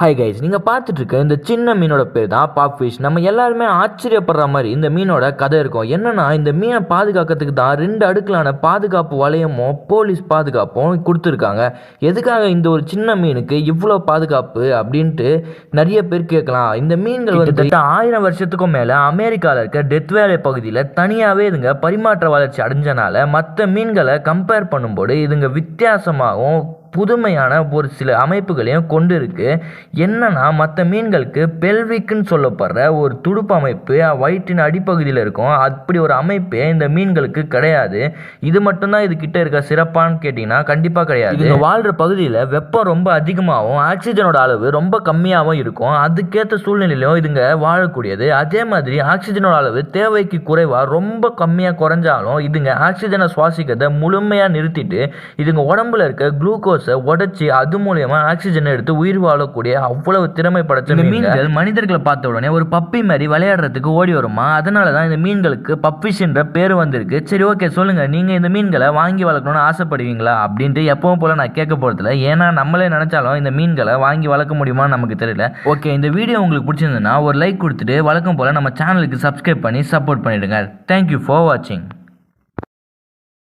Hi guys நீங்கள் பார்த்துட்டு இருக்க இந்த சின்ன மீனோட பேர் தான் பாப் ஃபிஷ் நம்ம எல்லாருமே ஆச்சரியப்படுற மாதிரி இந்த மீனோட கதை இருக்கும். என்னன்னா இந்த மீனை பாதுகாக்கிறதுக்கு தான் ரெண்டு அடுக்கலான பாதுகாப்பு வளையமும் போலீஸ் பாதுகாப்பும் கொடுத்துருக்காங்க. எதுக்காக இந்த ஒரு சின்ன மீனுக்கு இவ்வளோ பாதுகாப்பு அப்படின்ட்டு நிறைய பேர் கேட்கலாம். இந்த மீன்கள் வந்து ஆயிரம் வருஷத்துக்கும் மேலே அமெரிக்காவில் இருக்க டெத் வேலை பகுதியில் தனியாகவே இதுங்க பரிமாற்ற வளர்ச்சி அடைஞ்சனால மற்ற மீன்களை கம்பேர் பண்ணும்போது இதுங்க வித்தியாசமாகவும் புதுமையான ஒரு சில அமைப்புகளையும் கொண்டு இருக்கு என்னன்னா மற்ற மீன்களுக்கு பெல்விக்குன்னு சொல்லப்படுற ஒரு துடுப்பு அமைப்பு வயிற்றின் அடிப்பகுதியில் இருக்கும். அப்படி ஒரு அமைப்பே இந்த மீன்களுக்கு கிடையாது. இது மட்டும்தான் இது கிட்ட இருக்க சிறப்பான்னு கேட்டிங்கன்னா கண்டிப்பாக கிடையாது. இது வாழ்கிற பகுதியில் வெப்பம் ரொம்ப அதிகமாகவும் ஆக்சிஜனோட அளவு ரொம்ப கம்மியாகவும் இருக்கும். அதுக்கேற்ற சூழ்நிலையிலும் இதுங்க வாழக்கூடியது. அதே மாதிரி ஆக்சிஜனோட அளவு தேவைக்கு குறைவாக ரொம்ப கம்மியாக குறைஞ்சாலும் இதுங்க ஆக்சிஜனை சுவாசிக்கிறத முழுமையாக நிறுத்திட்டு இதுங்க உடம்புல இருக்க குளுக்கோஸ் உடைச்சி அது மூலயமா ஆக்சிஜனை எடுத்து உயிர் வாழக்கூடிய அவ்வளவு திறமை படைச்ச மீன்கள் மனிதர்களை பார்த்த உடனே ஒரு பப்பி மாதிரி விளையாடுறதுக்கு ஓடி வருமா? அதனால தான் இந்த மீன்களுக்கு பப்பிஷ்ன்ற பேர் வந்திருக்கு. சரி ஓகே சொல்லுங்க. நீங்க இந்த மீன்களை வாங்கி வளர்க்கணும்னு ஆசைப்படுவீங்களா? அப்படின்ட்டு எப்பவும் போல நான் கேட்க போறதில்ல. ஏன்னா நம்மளே நினைச்சாலும் இந்த மீன்களை வாங்கி வளர்க்க முடியுமான்னு நமக்கு தெரியல. ஓகே இந்த வீடியோ உங்களுக்கு பிடிச்சிருந்ததுன்னா ஒரு லைக் கொடுத்துட்டு வழக்கம் போல நம்ம சேனலுக்கு சப்ஸ்கிரைப் பண்ணி சப்போர்ட் பண்ணிடுங்க. தேங்க்யூ ஃபார் வாட்சிங்